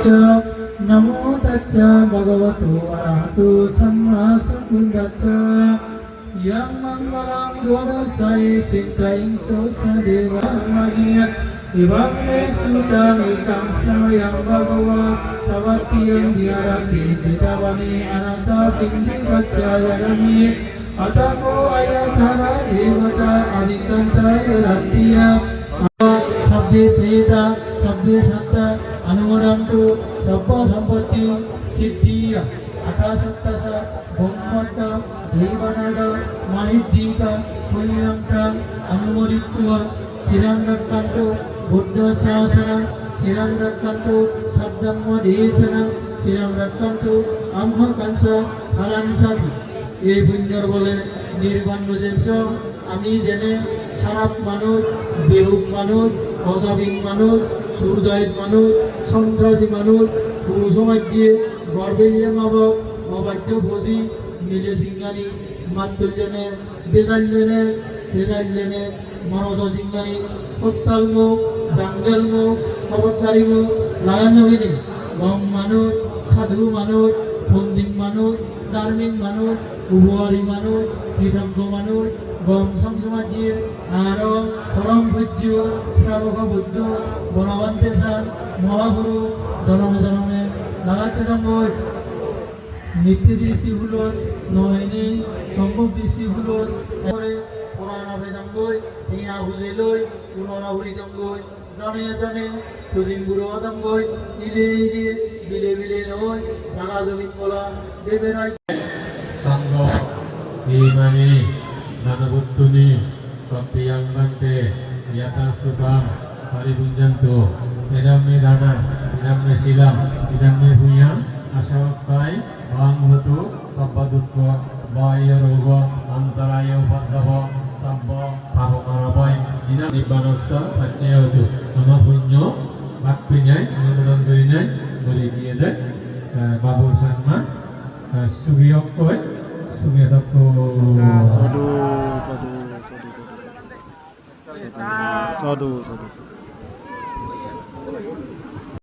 तच्च नमो तच्च भगवतो अरहतो सम्मा सम्बुद्धच्च yang manggalang dono sai singkaing so sa dewa magina Ibang may sudang ikang sayang bagawa Sawati yang diarati Jidawani anata pindi kacayarani Atako ayatara devata adikantaya Sabbi Satta, Anumarantu, Sabba Sampatti, Siddhiya, Akasattasa, Bommata, Devanada, Mahidika, Punyamta, Anumarittua, Sirangakantu, Buddha Sasana, Sirangakantu, Sabdhamma Desana, Sirangakantu, Amma Kansa, Halansati. এই পুণ্যর বলে নির্বাণ যেমস আমি জেনে খারাপ মানুষ বেহুক মানুষ অজাবিক মানুষ সুরদয়িত মানুষ, সন্ত্রাসী মানুষ কুসমাজ্যে গর্বেলিয়ে মাবক অবাধ্য ভোজি নিজে জিঙ্গানি মাতুল জেনে বেজাল জেনে বেজাল জেনে মরদ জিঙ্গানি হত্যাল মুখ জাঙ্গেল খবরদারি মুখ লাগানো হইনি গম মানুষ, সাধু মানুষ পন্ডিত মানুষ ধার্মিক মানুষ, উভয়ারী মানুষ কৃতজ্ঞ মানুষ গম সংসমাজি আর পরম পূজ্য, শ্রাবক বুদ্ধ বনবন্তেশন মহাপুরুষ জনমে জনমে লাগাতে জঙ্গল নিত্য দৃষ্টি হুলত নয়নি সম্মুখ দৃষ্টি হুলত এবারে পুরাণ হবে জঙ্গল টিয়া হুজে লই পুনরা হুরি জঙ্গল জনে জনে তুজিন বুড়ো জঙ্গল ইলে ইলে বিলে বিলে নয় জাগা জমিন বলা বেবেরাই Sanggo Imani Nanabuttuni Kampiyang Bante Yata Subam Paribunjantu Idam me dana Idam me silam Idam me buyam Asawaktai Bang Hutu Sabbadukko Baya Rogo Antaraya Upadabo Sabbo Pahamarabai Ina Nibbanasa Pacayatu Nama punyo Bakpinyai Mudah-mudahan gerinyai Boleh jiada Babu Sanma Sugiyokoi Sugiyokko সাধু I thought.